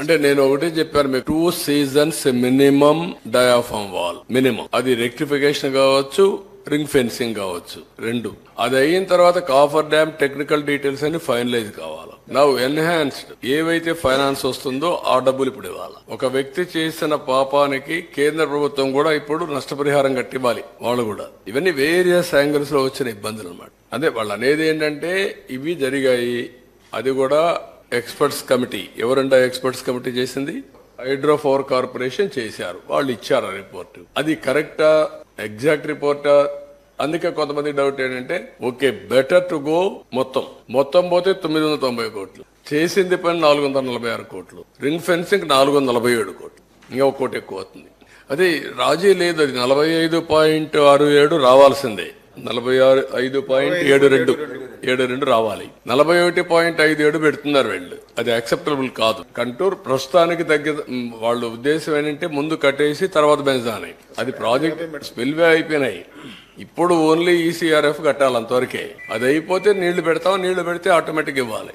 అంటే నేను ఒకటే చెప్పాను మీకు two seasons minimum diaphragm wall minimum అది రెక్టిఫికేషన్ కావచ్చు రింగ్ ఫెన్సింగ్ కావచ్చు రెండు. అది అయిన తర్వాత కాఫర్ డ్యామ్ టెక్నికల్ డీటెయిల్స్ అని ఫైనలైజ్ కావాలి. నా ఎన్హాన్స్డ్ ఏవైతే ఫైనాన్స్ వస్తుందో ఆ డబ్బులు ఇప్పుడు ఇవ్వాలి. ఒక వ్యక్తి చేసిన పాపానికి కేంద్ర ప్రభుత్వం కూడా ఇప్పుడు నష్టపరిహారం కట్టివ్వాలి వాళ్ళు కూడా. ఇవన్నీ వేరియస్ యాంగిల్స్లో వచ్చిన ఇబ్బందులు అనమాట అదే వాళ్ళు అనేది ఏంటంటే ఇవి జరిగాయి అది కూడా ఎక్స్పర్ట్స్ కమిటీ. ఎవరంటే ఎక్స్పర్ట్స్ కమిటీ చేసింది? హైడ్రో పవర్ కార్పొరేషన్ చేశారు. వాళ్ళు ఇచ్చారు ఆ రిపోర్ట్. అది కరెక్టా? ఎగ్జాక్ట్ రిపోర్టా? అందుకే కొంతమంది డౌట్ ఏంటంటే ఓకే బెటర్ టు గో మొత్తం. మొత్తం పోతే తొమ్మిది వందల తొంభై కోట్లు. చేసింది పని నాలుగు వందల నలభై ఆరు కోట్లు. రింగ్ ఫెన్సింగ్ నాలుగు వందల నలభై ఏడు కోట్లు. ఇంకా ఒక కోటి ఎక్కువ అవుతుంది అది రాజీ లేదు. అది నలభై ఐదు పాయింట్ ఆరు ఏడు రావాల్సిందే. నలభై ఆరు ఐదు పాయింట్ ఏడు రెండు. ఏడు రెండు. రావాలి. నలభై ఒకటి పాయింట్ ఐదు ఏడు పెడుతున్నారు వీళ్ళు. అది యాక్సెప్టబుల్ కాదు. కంటూర్ ప్రస్తుతానికి తగ్గ వాళ్ళ ఉద్దేశం ఏంటంటే ముందు కట్టేసి తర్వాత బెంజాని. అది ప్రాజెక్ట్ స్పిల్వే అయిపోయినాయి. ఇప్పుడు ఓన్లీ ఈసీఆర్ఎఫ్ కట్టాలి అంతవరకే. అది అయిపోతే నీళ్ళు పెడతాం నీళ్ళు పెడితే ఆటోమేటిక్ ఇవ్వాలి.